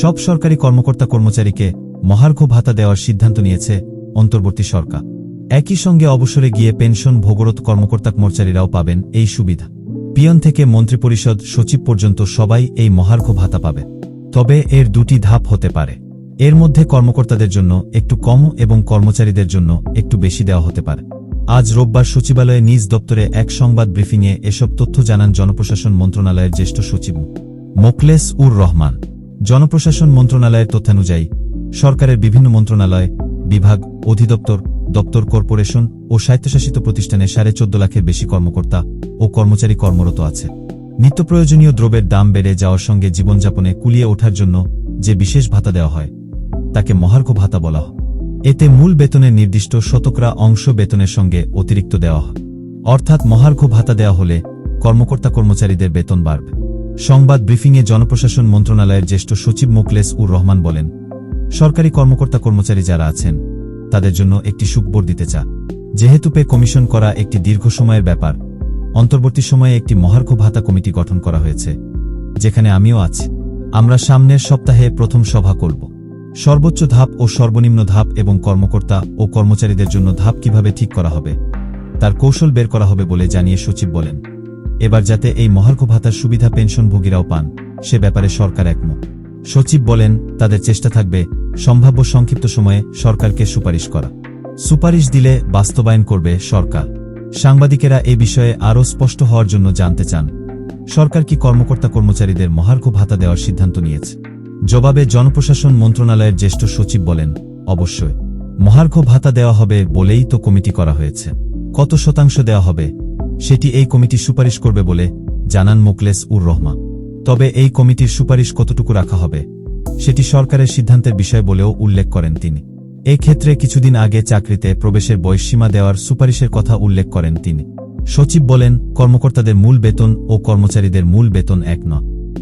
সব সরকারি কর্মকর্তা কর্মচারীকে মহার্ঘ ভাতা দেওয়ার সিদ্ধান্ত নিয়েছে অন্তর্বর্তী সরকার। একই সঙ্গে অবসরে গিয়ে পেনশন ভোগরত কর্মকর্তা কর্মচারীরাও পাবেন এই সুবিধা। পিয়ন থেকে মন্ত্রিপরিষদ সচিব পর্যন্ত সবাই এই মহার্ঘ ভাতা পাবে। তবে এর দুটি ধাপ হতে পারে। এর মধ্যে কর্মকর্তাদের জন্য একটু কম এবং কর্মচারীদের জন্য একটু বেশি দেওয়া হতে পারে। আজ রোববার সচিবালয়ে নিজ দপ্তরে এক সংবাদ ব্রিফিংয়ে এসব তথ্য জানান জনপ্রশাসন মন্ত্রণালয়ের জ্যেষ্ঠ সচিব মোকলেস উর রহমান। জনপ্রশাসন মন্ত্রণালয়ের তথ্যানুযায়ী, সরকারের বিভিন্ন মন্ত্রণালয়, বিভাগ, অধিদপ্তর, দপ্তর, কর্পোরেশন ও স্বায়ত্তশাসিত প্রতিষ্ঠানে সাড়ে চোদ্দ লাখের বেশি কর্মকর্তা ও কর্মচারী কর্মরত আছে। নিত্য প্রয়োজনীয় দ্রব্যের দাম বেড়ে যাওয়ার সঙ্গে জীবনযাপনে কুলিয়ে ওঠার জন্য যে বিশেষ ভাতা দেওয়া হয়, তাকে মহার্ঘ ভাতা বলা হয়। এতে মূল বেতনের নির্দিষ্ট শতকরা অংশ বেতনের সঙ্গে অতিরিক্ত দেওয়া হয়। অর্থাৎ মহার্ঘ ভাতা দেওয়া হলে কর্মকর্তা কর্মচারীদের বেতন বাড়বে। সংবাদ ব্রিফিংয়ে জনপ্রশাসন মন্ত্রণালয়ের জ্যেষ্ঠ সচিব মোকলেস উর রহমান বলেন, সরকারি কর্মকর্তা কর্মচারী যারা আছেন, তাদের জন্য একটি সুখবর দিতে চা। যেহেতু পে কমিশন করা একটি দীর্ঘ সময়ের ব্যাপার, অন্তর্বর্তী সময়ে একটি মহার্ঘ ভাতা কমিটি গঠন করা হয়েছে, যেখানে আমিও আছি। আমরা সামনের সপ্তাহে প্রথম সভা করব। সর্বোচ্চ ধাপ ও সর্বনিম্ন ধাপ এবং কর্মকর্তা ও কর্মচারীদের জন্য ধাপ কীভাবে ঠিক করা হবে, তার কৌশল বের করা হবে বলে জানিয়ে সচিব বলেন। এবার যাতে এই মহার্ঘ ভাতার সুবিধা পেনশনভোগীরাও পান, সে ব্যাপারে সরকার একমত। সচিব বলেন, তাদের চেষ্টা থাকবে সম্ভাব্য সংক্ষিপ্ত সময়ে সরকারকে সুপারিশ করা। সুপারিশ দিলে বাস্তবায়ন করবে সরকার। সাংবাদিকেরা এ বিষয়ে আরও স্পষ্ট হওয়ার জন্য জানতে চান, সরকার কি কর্মকর্তা কর্মচারীদের মহার্ঘ ভাতা দেওয়ার সিদ্ধান্ত নিয়েছে? জবাবে জনপ্রশাসন মন্ত্রণালয়ের জ্যেষ্ঠ সচিব বলেন, অবশ্যই। মহার্ঘ ভাতা দেওয়া হবে বলেই তো কমিটি করা হয়েছে। কত শতাংশ দেওয়া হবে সেটি এই কমিটি সুপারিশ করবে বলে জানান মোকলেস উর রহমান। তবে এই কমিটির সুপারিশ কতটুকু রাখা হবে, সেটি সরকারের সিদ্ধান্তের বিষয় বলেও উল্লেখ করেন তিনি। এ ক্ষেত্রে কিছুদিন আগে চাকরিতে প্রবেশের বয়সীমা দেওয়ার সুপারিশের কথা উল্লেখ করেন তিনি। সচিব বলেন, কর্মকর্তাদের মূল বেতন ও কর্মচারীদের মূল বেতন এক ন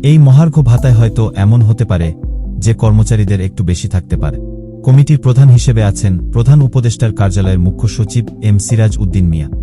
এই মহার্ঘ ভাতায় হয়তো এমন হতে পারে যে কর্মচারীদের একটু বেশি থাকতে পারে। কমিটির প্রধান হিসেবে আছেন প্রধান উপদেষ্টার কার্যালয়ের মুখ্য সচিব এম সিরাজ উদ্দিন মিয়া।